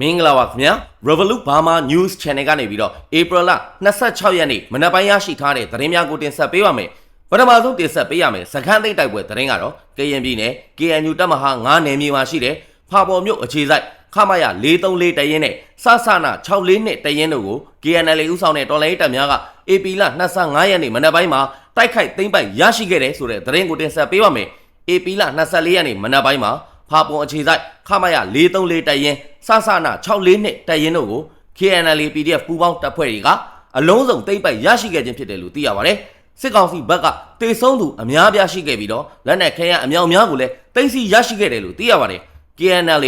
မင်္ဂလာပါခင်ဗျာ Revolut Burma News Channel ကနေပြီးတော့ April လ26ရက်နေ့မနက်ပိုင်းရရှိထားတဲ့သတင်းများကိုတင်ဆက်ပေးပါမယ်ပထမဆုံးတင်ဆက်ပေးရမယ်စခန်းသိမ်းတိုက်ပွဲသတင်းကတော့ကရင်ပြည်နယ် KNU တပ်မဟာ9နယ်မြေမှာရှိတဲ့ဖာပေါ်မြို့အခြေစိုက်ခမရ434တရင်နဲ့စဆနာ64နှစ်တရင်တို့ကို KNL ဦးဆောင်တဲ့တော်လိုင်းတပ်များက AP လ25ရက်နေ့မနက်ပိုင်းမှာတိုက်ခိုက်သိမ်းပိုက်ရရှိခဲ့တယ်ဆိုတဲ့သတင်းကိုတင်ဆက်ပေးပါမယ် AP လ24ရက်နေ့မနက်ပိုင်းမှာဖာပွန်အခြေစိုက်ခမရ434တရင် စဆနာ64နှစ်တရင်တို့ကို KNL PDF ပူးပေါင်းတပ်ဖွဲ့တွေကအလုံးစုံသိမ်းပိုက်ရရှိခဲ့ခြင်းဖြစ်တယ်လို့သိရပါတယ်စစ်ကောင်စီဘက်ကတေဆုံးသူအများပြားရှိခဲ့ပြီးတော့လက်နက်ခဲယမ်းအမြောက်အများကိုလည်းသိမ်းဆည်းရရှိခဲ့တယ်လို့သိရပါတယ် KNL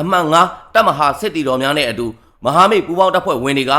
အမှတ်9တပ်မဟာစစ်တီတော်များနဲ့အတူမဟာမိတ်ပူးပေါင်းတပ်ဖွဲ့ဝင်တွေက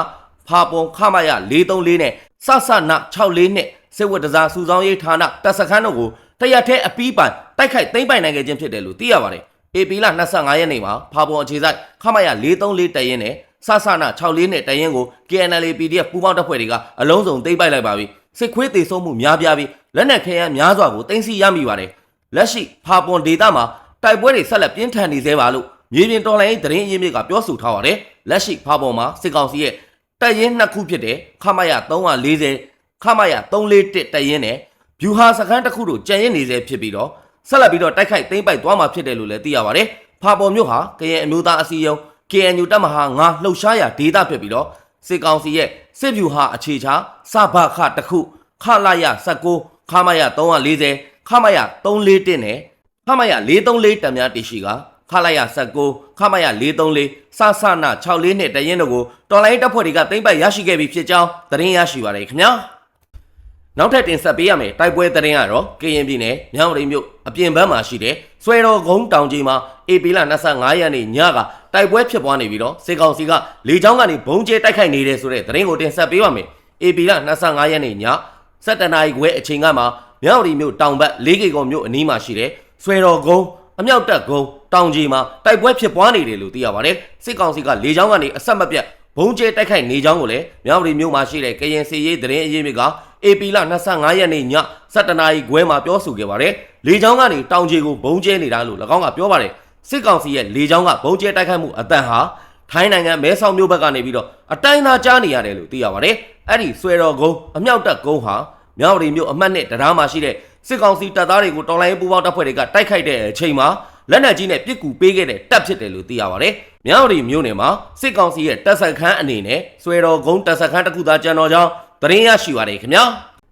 ဖာပွန်ခမရ434နဲ့စဆနာ64နှစ်စစ်ဝတ်တစားစုဆောင်ရေးဌာနတပ်စခန်းတို့ကိုတရက်ထဲအပီးပိုင်တိုက်ခိုက်သိမ်းပိုင်နိုင်ခဲ့ခြင်းဖြစ်တယ်လို့သိရပါတယ်။ AP လ25ရက်နေ့မှာဖာပွန်အခြေစိုက်ခမရ434တရင်နဲ့စဆနာ64နဲ့တရင်ကို KNL PDF ပူးပေါင်းတပ်ဖွဲ့တွေကအလုံးစုံသိမ်းပိုက်လိုက်ပါပြီ။စစ်ခွေးတေဆုံးမှုများပြားပြီးလက်နက်ခဲယမ်းများစွာကိုသိမ်းဆည်းရမိပါတယ်။လက်ရှိဖာပွန်ဒေသမှာတိုက်ပွဲတွေဆက်လက်ပြင်းထန်နေသေးပါလို့မြေပြင်တော်လှန်ရေးသတင်းအရင်းမြစ်ကပြောဆိုထားပါတယ်။လက်ရှိဖာပွန်မှာစစ်ကောင်စီရဲ့တပ်ရင်းနှစ်ခုဖြစ်တဲ့ခမရ340ခမရ341တပ်ရင်းနဲ့ဗျူဟာစခန်းတစ်ခုတို့ကြံ့ရင်နေစေဖြစ်ပြီးတော့ ဆက်လက်ပြီးတော့တိုက်ခိုက်သိမ်းပိုက်သွားမှာဖြစ်တယ်လို့လည်းသိရပါတယ်။ဖာပေါ်မြို့ဟာကရင်အမျိုးသားအစည်းအရုံး KNU တပ်မဟာ9လှုပ်ရှားရာဒေသဖြစ်ပြီးတော့စစ်ကောင်စီရဲ့စစ်ဗျူဟာအခြေချစဘခတစ်ခုခလာရ19ခမရ340ခမရ341နဲ့ခမရ434တံများတရှိကခလာရ19ခမရ434စဆနာ64နဲ့တရင်တို့ကိုတော်လိုင်းတပ်ဖွဲ့တွေကသိမ်းပိုက်ရရှိခဲ့ပြီဖြစ်ကြောင်းသတင်းရရှိပါတယ်ခင်ဗျာ။ နောက်ထပ်တင်ဆက်ပေးရမယ်တိုက်ပွဲသတင်းကတော့ကရင်ပြည်နယ်မြောက်ရိပ်မြို့အပြင်ဘက်မှာရှိတဲ့ဆွဲတော်ကုန်းတောင်ကြီးမှာ AP လ25ရက်နေ့ညကတိုက်ပွဲဖြစ်ပွားနေပြီးတော့စစ်ကောင်စီကလေကြောင်းကနေဘုံကျဲတိုက်ခိုက်နေတယ်ဆိုတဲ့သတင်းကိုတင်ဆက်ပေးပါမယ် AP လ25ရက်နေ့ည7နာရီခွဲအချိန်ကမှမြောက်ရိပ်မြို့တောင်ဘက်၄ကီကုံမြို့အနီးမှာရှိတဲ့ဆွဲတော်ကုန်းအမြောက်တပ်ကုန်းတောင်ကြီးမှာတိုက်ပွဲဖြစ်ပွားနေတယ်လို့သိရပါတယ်စစ်ကောင်စီကလေကြောင်းကနေအဆက်မပြတ် ဘုံကျဲတိုက်ခိုက်နေကြောင်းကိုလည်းမြောက်ရီမြို့မှာရှိတဲ့ကရင်စီရေးသတင်းအရင်းမြစ်က AP လ25ရက်နေ့ည7နာရီခွဲမှာပြောဆိုခဲ့ပါတယ်။လေကြောင်းကနေတောင်ကြီးကိုဘုံကျဲနေတာလို့၎င်းကပြောပါတယ်။စစ်ကောင်စီရဲ့လေကြောင်းကဘုံကျဲတိုက်ခိုက်မှုအတန်ဟာထိုင်းနိုင်ငံမဲဆောက်မြို့ဘက်ကနေပြီးတော့အတိုင်းသားကြားနေရတယ်လို့သိရပါတယ်။အဲ့ဒီဆွဲတော်ကုန်းအမြောက်တပ်ကုန်းဟာမြောက်ရီမြို့အမှတ်နဲ့တရားမှာရှိတဲ့စစ်ကောင်စီတပ်သားတွေကိုတော်လိုင်းပူပေါင်းတပ်ဖွဲ့တွေကတိုက်ခိုက်တဲ့အချိန်မှာ လက်နက်ကြီးနဲ့ပစ်ကူပေးခဲ့တဲ့တပ်ဖြစ်တယ်လို့သိရပါတယ်။မြောက်ရီမြို့နယ်မှာစစ်ကောင်စီရဲ့တပ်ဆက်ခန်းအနေနဲ့ဆွဲတော်ကုန်းတပ်ဆက်ခန်းတစ်ခုသာကျန်တော်ကြောင်းသတင်းရရှိပါတယ်ခင်ဗျာ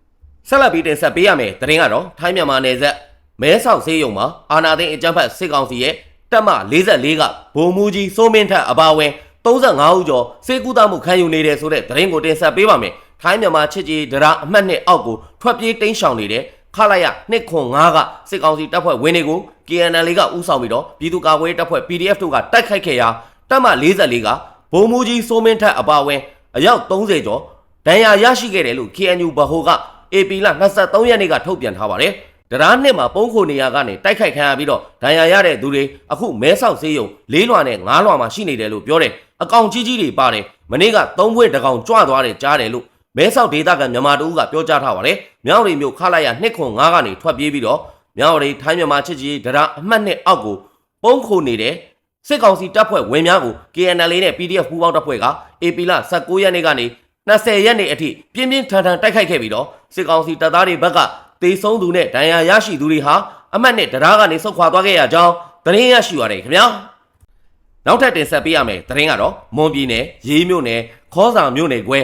။ဆက်လက်ပြီးတင်ဆက်ပေးရမယ်သတင်းကတော့ထိုင်းမြန်မာနယ်စပ်မဲဆောက်ဆေးရုံမှာအာနာသိန်းအကြမ်းဖက်စစ်ကောင်စီရဲ့တပ်မ44ကဗိုလ်မှူးကြီးစိုးမင်းထက်အပါအဝင်35ဦးကျော်စေကူတာမှုခံယူနေတဲ့ဆိုတဲ့သတင်းကိုတင်ဆက်ပေးပါမယ်။ထိုင်းမြန်မာချစ်ကြည်ဒရာအမှတ်နှစ်အောက်ကိုထွက်ပြေးတိမ်းရှောင်နေတဲ့ ခလာရ205ကစစ်ကောင်စီတပ်ဖွဲ့ဝင်တွေကို KNL ကဥဆောင်ပြီးတော့ပြည်သူ့ကာကွယ်ရေးတပ်ဖွဲ့ PDF တို့ကတိုက်ခိုက်ခဲ့ရာတပ်မ44ကဗိုလ်မှူးကြီးစိုးမင်းထက်အပါအဝင်အယောက်30ကျော်ဒဏ်ရာရရှိခဲ့တယ်လို့ KNU ဗဟိုက AP လ23ရက်နေ့ကထုတ်ပြန်ထားပါတယ်။တရားနှစ်မှာပုံခိုနေရကနေတိုက်ခိုက်ခံရပြီးတော့ဒဏ်ရာရတဲ့သူတွေအခုမဲဆောက်ဆေးရုံလေးလွှာနဲ့ငါးလွှာမှာရှိနေတယ်လို့ပြောတယ်။အကောင်ကြီးကြီးတွေပါတယ်။မနေ့ကသုံးဘွဲ့တကောင်ကြွသွားတယ်ကြားတယ်လို့ မဲဆောက်ဒေသကမြန်မာတူကပြောကြားထားပါတယ်။မြောက်ရီမြို့ခလာရ205ကနေထွက်ပြေးပြီးတော့မြောက်ရီထိုင်းမြန်မာချစ်ကြီးတရားအမှတ်နှစ်အောက်ကိုပုံခိုနေတဲ့စစ်ကောင်စီတပ်ဖွဲ့ဝင်များကို KNL နဲ့ PDF ပူးပေါင်းတပ်ဖွဲ့က AP လ19ရက်နေ့ကနေ20ရက်နေ့အထိပြင်းပြင်းထန်ထန်တိုက်ခိုက်ခဲ့ပြီးတော့စစ်ကောင်စီတပ်သားတွေဘက်ကတေဆုံးသူနဲ့ဒဏ်ရာရရှိသူတွေဟာအမှတ်နဲ့တရားကနေဆုတ်ခွာသွားခဲ့ရကြောင်းသတင်းရရှိရတယ်ခင်ဗျာနောက်ထပ်တင်ဆက်ပေးရမယ်သတင်းကတော့မွန်ပြည်နယ်ရေးမြို့နယ်ခေါဆောင်မြို့နယ်ကွဲ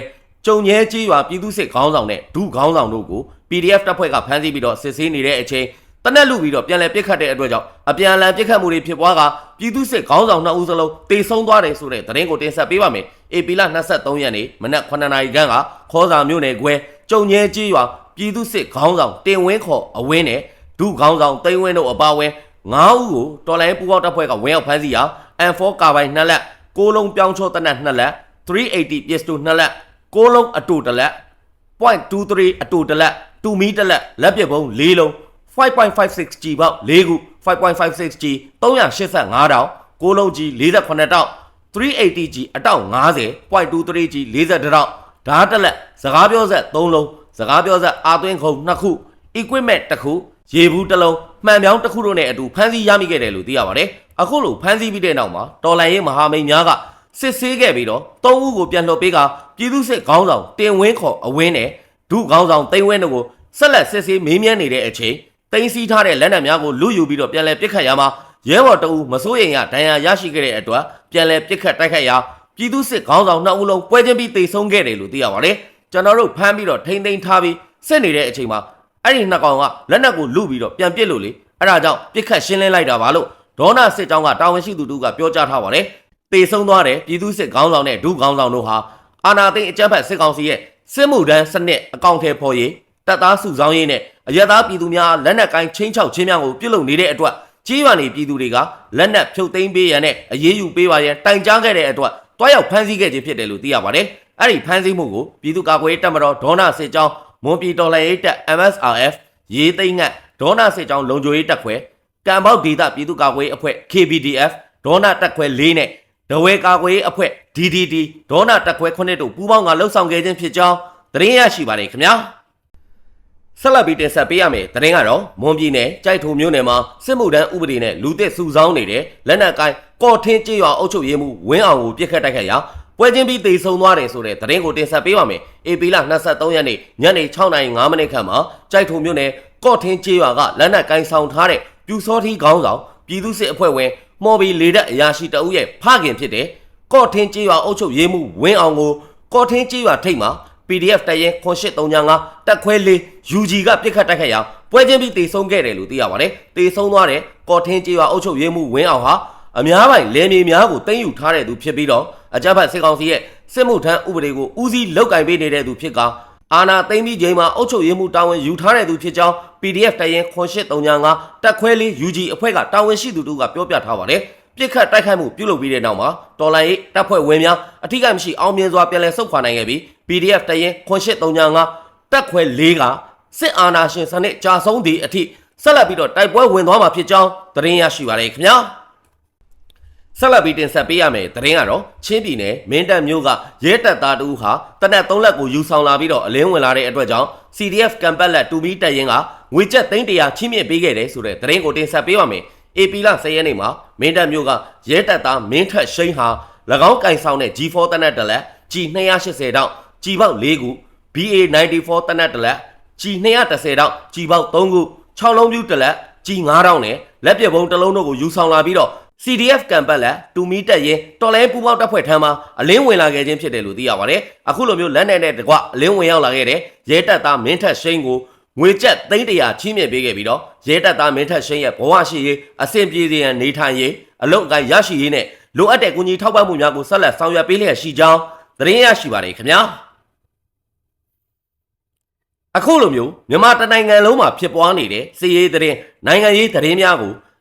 ကြုံញဲကြီးရွာပြည်သူစစ်ခေါင်းဆောင်နဲ့ဒုခေါင်းဆောင်တို့ကို PDF တပ်ဖွဲ့ကဖမ်းဆီးပြီးတော့စစ်ဆေးနေတဲ့အချိန်တနက်လူပြီးတော့ပြန်လည်ပစ်ခတ်တဲ့အတွက်ကြောင့်အပြန်အလှန်ပစ်ခတ်မှုတွေဖြစ်ပွားကပြည်သူစစ်ခေါင်းဆောင်နှစ်ဦးစလုံးတေဆုံးသွားတယ်ဆိုတဲ့သတင်းကိုတင်ဆက်ပေးပါမယ်။ AP လ23ရက်နေ့မနက်9:00နာရီခန့်ကခေါ်စာမြို့နယ်ကွဲကြုံញဲကြီးရွာပြည်သူစစ်ခေါင်းဆောင်တင်ဝင်းခေါ်အဝင်းနဲ့ဒုခေါင်းဆောင်သိန်းဝင်းတို့အပါအဝင်9ဦးကိုတော်လိုင်းပူပေါင်းတပ်ဖွဲ့ကဝင်ရောက်ဖမ်းဆီးရာ M4 ကာဘိုင်2လက်ကိုလုံးပြောင်းချောတနက်2လက် 380 pistol 2လက် ကိုလုံးအတူတလက် .23 အတူတလက်2မီတလက်လက်ပစ်ပုံး၄လုံး 5.56G ပေါက်၄ခု 5.56G 385တောင်ကိုလုံးကြီး48တောင် 380G အတောက်90 .23G 40တောင်ဓာတ်တက်လက်စကားပြောဆက်3လုံးစကားပြောဆက်အာသွင်းခုံ2ခု equipment တစ်ခုရေဘူးတစ်လုံးမှန်ပြောင်းတစ်ခုတို့နဲ့အတူဖမ်းဆီးရမိခဲ့တယ်လို့သိရပါတယ်အခုလိုဖမ်းဆီးပြီးတဲ့နောက်မှာတော်လန်ရေးမဟာမိတ်များက စစ်ဆေးခဲ့ပြီးတော့၃ဦးကိုပြန်လွှတ်ပေးကပြည်သူစစ်ခေါင်းဆောင်တင်ဝင်းခေါ်အဝင်းနဲ့ဒုခေါင်းဆောင်တိန်ဝင်းတို့ကိုဆက်လက်စစ်ဆေးမေးမြန်းနေတဲ့အချိန်တင်စီထားတဲ့လက်နက်များကိုလူယူပြီးတော့ပြန်လည်ပစ်ခတ်ရမှာရဲဘော်တအူမစိုးရိမ်ရဒဏ်ရာရရှိခဲ့တဲ့အတွက်ပြန်လည်ပစ်ခတ်တိုက်ခတ်ရာပြည်သူစစ်ခေါင်းဆောင်နှစ်ဦးလုံးပွဲချင်းပြီးတေဆုံးခဲ့တယ်လို့သိရပါတယ်ကျွန်တော်တို့ဖမ်းပြီးတော့ထိမ့်သိမ်းထားပြီးစစ်နေတဲ့အချိန်မှာအဲ့ဒီနှစ်ကောင်ကလက်နက်ကိုလူပြီးတော့ပြန်ပစ်လို့လေအဲ့ဒါကြောင့်ပစ်ခတ်ရှင်းလင်းလိုက်တာပါလို့ဒေါနာစစ်ကြောင်းကတာဝန်ရှိသူတို့ကပြောကြားထားပါတယ် တေဆုံးသွားတဲ့ပြည်သူစစ်ခေါင်းဆောင်နဲ့ဒုခေါင်းဆောင်တို့ဟာအာနာသိန်းအကြမ်းဖက်စစ်ကောင်စီရဲ့စစ်မှုထမ်းစနစ်အကောင့်ထဲပေါ်ရေးတပ်သားစုဆောင်းရေးနဲ့အရသားပြည်သူများလက်နက်ကိုင်းချင်းချောက်ချင်းများကိုပြုတ်လုံနေတဲ့အတွက်ကြီးရွာနေပြည်သူတွေကလက်နက်ဖြုတ်သိမ်းပေးရန်နဲ့အရေးယူပေးပါရန်တိုင်ကြားခဲ့တဲ့အတွက်တွားရောက်ဖမ်းဆီးခဲ့ခြင်းဖြစ်တယ်လို့သိရပါတယ်။အဲ့ဒီဖမ်းဆီးမှုကိုပြည်သူ့ကာကွယ်ရေးတပ်မတော်ဒေါနာစစ်ကြောင်းမွန်ပြည်တော်လှန်ရေးတပ် MSRF ရေးသိမ်းငတ်ဒေါနာစစ်ကြောင်းလုံခြုံရေးတပ်ခွဲကံပေါက်ဒေသပြည်သူ့ကာကွယ်ရေးအဖွဲ့ KBDF ဒေါနာတပ်ခွဲ၄နဲ့ ဒဝဲကာကွယ်ရေးအဖွဲ့ DDD ဒေါနာတပ်ခွဲ9တို့ပူးပေါင်းကလှုပ်ဆောင်ခဲ့ခြင်းဖြစ်ကြောင်းသတင်းရရှိပါတယ်ခင်ဗျာ။ဆက်လက်ပြီးတင်ဆက်ပေးရမယ်သတင်းကတော့မွန်ပြည်နယ်ကြိုက်ထုံမြို့နယ်မှာစစ်မှုထမ်းဥပဒေနဲ့လူသစ်စုဆောင်းနေတဲ့လက်နက်ကိုင်းကော်ထင်းကြေးရွာအုပ်ချုပ်ရေးမှူးဝင်းအောင်ကိုပြစ်ခတ်တိုက်ခတ်ရာပွဲချင်းပြီးတေဆုံးသွားတယ်ဆိုတဲ့သတင်းကိုတင်ဆက်ပေးပါမယ်။ AP လ23ရက်နေ့ညနေ6:05မိနစ်ခန့်မှာကြိုက်ထုံမြို့နယ်ကော့ထင်းကြေးရွာကလက်နက်ကိုင်းဆောင်ထားတဲ့ပြူစောထီးခေါင်းဆောင်ပြည်သူစစ်အဖွဲ့ဝင် မော်ဘီလေတပ်အရာရှိတအုပ်ရဲ့ဖခင်ဖြစ်တဲ့ကော့ထင်းကြေးရွာအုပ်ချုပ်ရေးမှူးဝင်းအောင်ကိုကော့ထင်းကြေးရွာထိပ်မှာ PDF တရင်8335တက်ခွဲလေး UG ကပြစ်ခတ်တိုက်ခတ်ရာပွဲချင်းပြီးတေဆုံးခဲ့တယ်လို့သိရပါတယ်။တေဆုံးသွားတဲ့ကော်ထင်းကျေးရွာအုပ်ချုပ်ရေးမှူးဝင်းအောင်ဟာအများပိုင်လယ်မြေများကိုတင်ယူထားတဲ့သူဖြစ်ပြီးတော့အကြမ်းဖက်စစ်ကောင်စီရဲ့စစ်မှုထမ်းဥပဒေကိုဦးစီးလောက်ကင်ပေးနေတဲ့သူဖြစ်က အာနာသိမ့်ပြီးချိန်မှာအုပ်ချုပ်ရေးမှူးတာဝန်ယူထားတဲ့သူဖြစ်ကြောင်း PDF တရင်8335တက်ခွဲလေး UG အဖွဲ့ကတာဝန်ရှိသူတို့ကပြောပြထားပါတယ်။ပြစ်ခတ်တိုက်ခိုက်မှုပြုလုပ်ပြီးတဲ့နောက်မှာတော်လိုင်းရေးတပ်ဖွဲ့ဝင်များအထူးကမရှိအောင်မြင်စွာပြန်လည်ဆုတ်ခွာနိုင်ခဲ့ပြီး PDF တရင်8335တက်ခွဲ၄ကစစ်အာဏာရှင်စနစ်ကြာဆုံးသည့်အထိဆက်လက်ပြီးတော့တိုက်ပွဲဝင်သွားမှာဖြစ်ကြောင်းသတင်းရရှိပါရခင်ဗျာ ဆက်လက်ပြီးတင်ဆက်ပေးရမယ်သတင်းကတော့ချင်းပြည်နယ်မင်းတပ်မြို့ကရဲတပ်သားတူဟာတနက်3လက်ကိုယူဆောင်လာပြီးတော့အလင်းဝင်လာတဲ့အတွက်ကြောင့် CDF ကံပတ်လက်တူမီတပ်ရင်ကငွေကျပ်300ချင်းမြင့်ပေးခဲ့တယ်ဆိုတဲ့သတင်းကိုတင်ဆက်ပေးပါမယ် AP လ10ရက်နေ့မှာမင်းတပ်မြို့ကရဲတပ်သားမင်းထက်ရှိန်ဟာ၎င်းကင်ဆောင်တဲ့ G4 တနက်တလက် G280 တောက် G ပေါက်4ခု BA94 တနက်တလက် G210 တောက် G ပေါက်3ခု6လုံးပြူတလက် G9 တောက်နဲ့လက်ပြပုံတစ်လုံးတို့ကိုယူဆောင်လာပြီးတော့ CDF ကံပတ်လက်တူမီတက်ရင်တော်လိုင်းပူပေါင်းတပ်ဖွဲ့ထမ်းမှာအလင်းဝင်လာခဲ့ခြင်းဖြစ်တယ်လို့သိရပါတယ်။အခုလိုမျိုးလက်နဲ့နဲ့တကွအလင်းဝင်ရောက်လာခဲ့တဲ့ရဲတပ်သားမင်းထက်ရှိန်ကိုငွေကျပ်300ချီးမြှင့်ပေးခဲ့ပြီးတော့ရဲတပ်သားမင်းထက်ရှိန်ရဲ့ဘဝရှိရေးအဆင်ပြေစေရန်နေထိုင်ရေးအလုံအကိုင်းရရှိရေးနဲ့လိုအပ်တဲ့ကူညီထောက်ပံ့မှုများကိုဆက်လက်ဆောင်ရွက်ပေးလျက်ရှိကြောင်းသတင်းရရှိပါတယ်ခင်ဗျာ။အခုလိုမျိုးမြန်မာတနိုင်ငံလုံးမှာဖြစ်ပွားနေတဲ့စီးရေးသတင်းနိုင်ငံရေးသတင်းများကို